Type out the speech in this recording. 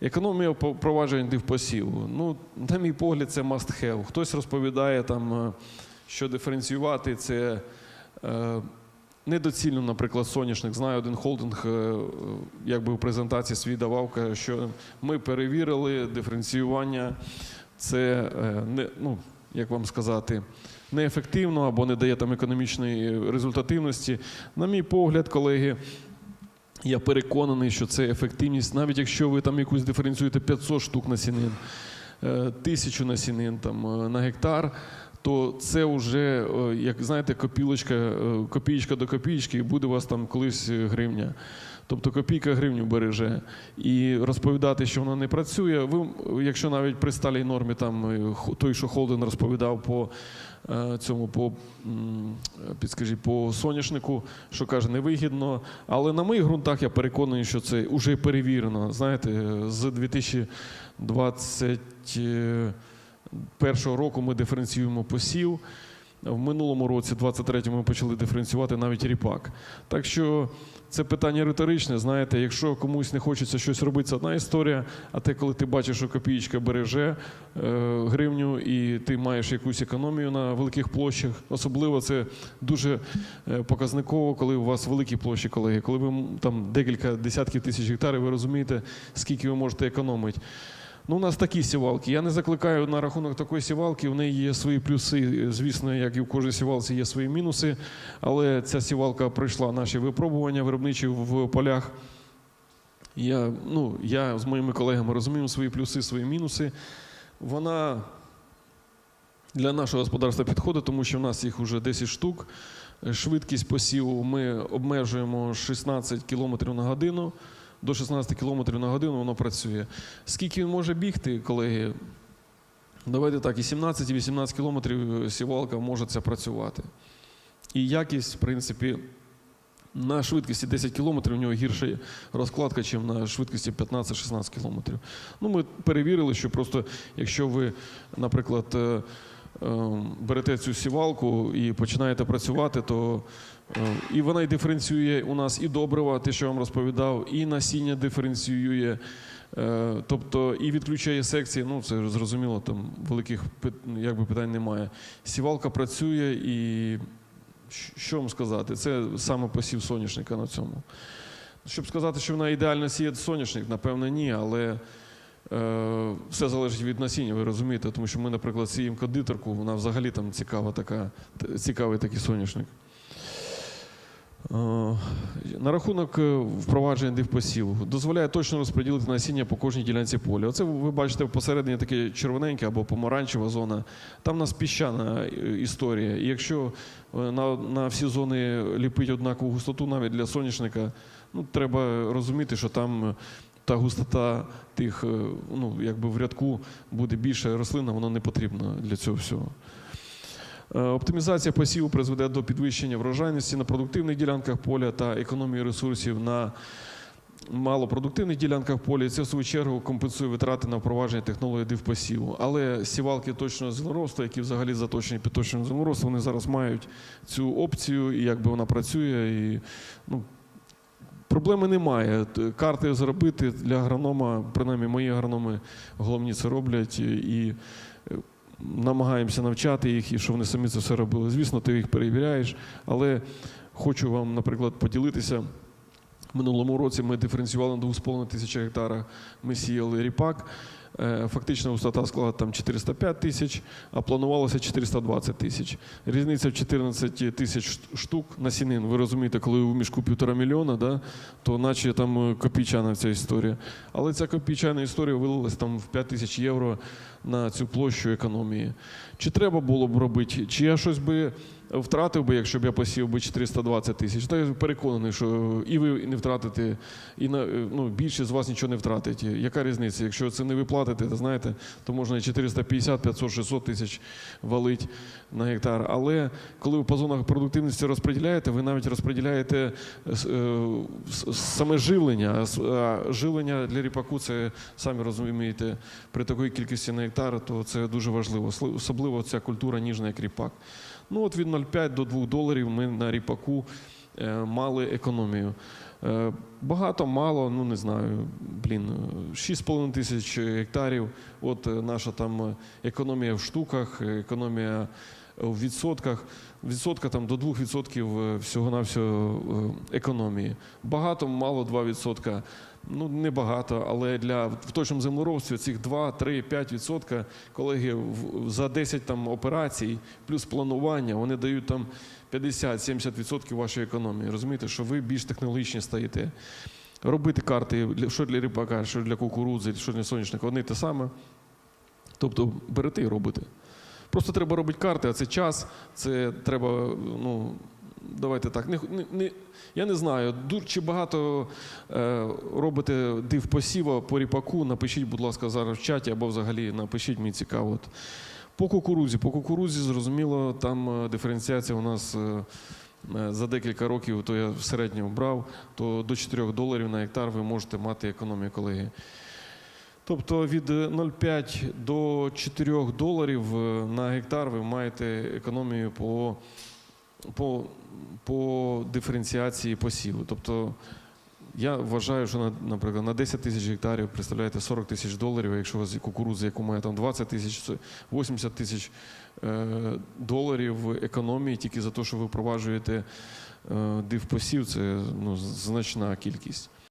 Економія впровадження в посіву. Ну, на мій погляд, це must have. Хтось розповідає там, е, що диференціювати це е, недоцільно, наприклад, соняшник. Знаю, один холдинг е, якби в презентації свій давав, каже, що ми перевірили диференціювання. Це е, не, ну, як вам сказати, неефективно або не дає там економічної результативності. На мій погляд, колеги, я переконаний, що це ефективність, навіть якщо ви там якусь диференціюєте 500 штук насінин, е, тисячу насінин там, е, на гектар, то це вже, е, як знаєте, копілочка, копієчка до копієчки, і буде у вас там колись гривня. Тобто копійка гривню береже. І розповідати, що вона не працює. Ви, якщо навіть при сталій нормі, там е, той, що Холден розповідав по е, цьому, по підскажіть, по соняшнику, що каже, невигідно. Але на моїх ґрунтах я переконаний, що це вже перевірено. Знаєте, з 2021 року ми диференціюємо посів. В минулому році, 23-му, ми почали диференціювати навіть ріпак. Так що це питання риторичне. Знаєте, якщо комусь не хочеться щось робити, це одна історія. А те, коли ти бачиш, що копієчка береже е, гривню, і ти маєш якусь економію на великих площах, особливо це дуже е, показниково, коли у вас великі площі, колеги. Коли ви там декілька десятків тисяч гектарів, ви розумієте, скільки ви можете економити. Ну, у нас такі сівалки. Я не закликаю на рахунок такої сівалки. В неї є свої плюси. Звісно, як і в кожній сівалці є свої мінуси. Але ця сівалка пройшла наші випробування виробничі в полях. Я, ну, я з моїми колегами розумію свої плюси, свої мінуси. Вона для нашого господарства підходить, тому що в нас їх вже 10 штук. Швидкість посіву ми обмежуємо 16 км на годину. До 16 км на годину воно працює. Скільки він може бігти, колеги? Давайте так, і 17, і 18 кілометрів сівалка може це працювати. І якість, в принципі, на швидкості 10 км у нього гірша розкладка, ніж на швидкості 15-16 км. Ну, ми перевірили, що просто якщо ви, наприклад, е, е, берете цю сівалку і починаєте працювати, то е, і вона диференціює у нас і добрива, те, що я вам розповідав, і насіння диференціює. Е, Тобто і відключає секції, ну це зрозуміло, там великих якби, питань немає. Сівалка працює і що вам сказати? Це саме посів соняшника на цьому. Щоб сказати, що вона ідеально сіє соняшник, напевно, ні, але все залежить від насіння, ви розумієте, тому що ми, наприклад, сіємо кондитерку, вона взагалі там цікава така, цікавий такий соняшник. Е, На рахунок е, впровадження дивпосіву дозволяє точно розподілити насіння по кожній ділянці поля. Оце ви бачите посередині таке червоненьке або помаранчева зона. Там у нас піщана е, історія. І якщо е, на, на всі зони ліпить однакову густоту, навіть для соняшника, ну треба розуміти, що там. Та густота тих, е, ну якби в рядку буде більша рослина, воно не потрібно для цього всього. Е, Оптимізація посіву призведе до підвищення врожайності на продуктивних ділянках поля та економії ресурсів на малопродуктивних ділянках поля. І це в свою чергу компенсує витрати на впровадження технології дивпосіву. Але сівалки точного землеробства, які взагалі заточені під точне землеробство, вони зараз мають цю опцію, і якби вона працює. І, ну, Проблеми немає. Карти зробити для агронома, принаймні мої агрономи головні це роблять. І е, намагаємося навчати їх, і щоб вони самі це все робили. Звісно, ти їх перевіряєш, але хочу вам, наприклад, поділитися. Минулому році ми диференціювали на 2,5 тисячі гектарах. Ми сіяли ріпак. Е, Фактична висота склала там 405 тисяч, а планувалося 420 тисяч. Різниця в 14 тисяч штук насінин. Ви розумієте, коли у мішку півтора мільйона, да, то наче там е, копійчана ця історія. Але ця копійчана історія вилилась там в 5 тисяч євро на цю площу економії. Чи треба було б робити? Чи я щось би втратив би, якщо б я посів би 420 тисяч? Та я переконаний, що і ви не втратите, і на, ну, більшість з вас нічого не втратить. Яка різниця? Якщо це не ви платите, то знаєте, то можна і 450, 500, 600 тисяч валить на гектар. Але коли ви по зонах продуктивності розподіляєте, ви навіть розподіляєте е, е, саме живлення. А живлення для ріпаку це самі розумієте, при такій кількості на гектар, то це дуже важливо. Особливо ця культура ніжна, як ріпак. Ну от від 0,5 до 2 доларів ми на ріпаку е, мали економію. Е, Багато, мало, ну не знаю, блін, е, 6,5 тисяч гектарів. От е, наша там економія в штуках, економія в відсотках. Відсотка там до 2% всього-навсього е, економії. Багато, мало 2%. Ну, не багато, але для в точному землеробстві цих 2, 3, 5%, колеги, за 10 там операцій плюс планування, вони дають там 50-70% вашої економії. Розумієте, що ви більш технологічні стаєте. Робити карти, що для ріпака, що для кукурудзи, що для соняшника, одне те саме. Тобто берете і робите. Просто треба робити карти, а це час, це треба, ну, давайте так. Не, не, я не знаю, чи багато е, робите див посіва по ріпаку, напишіть, будь ласка, зараз в чаті або взагалі напишіть, мені цікаво. От. По кукурузі. По кукурузі, зрозуміло, там е, диференціація у нас е, е, за декілька років, то я в середньому брав, то до 4 доларів на гектар ви можете мати економію, колеги. Тобто від е, 0,5 до 4 доларів е, на гектар ви маєте економію по, по, по диференціації посіву. Тобто я вважаю, що, на- наприклад, на 10 тисяч гектарів представляєте 40 тисяч доларів, а якщо у вас кукурудза, яку має там 20 тисяч, це 80 тисяч е, доларів економії тільки за те, що ви впроваджуєте е, дивпосів, це ну, значна кількість.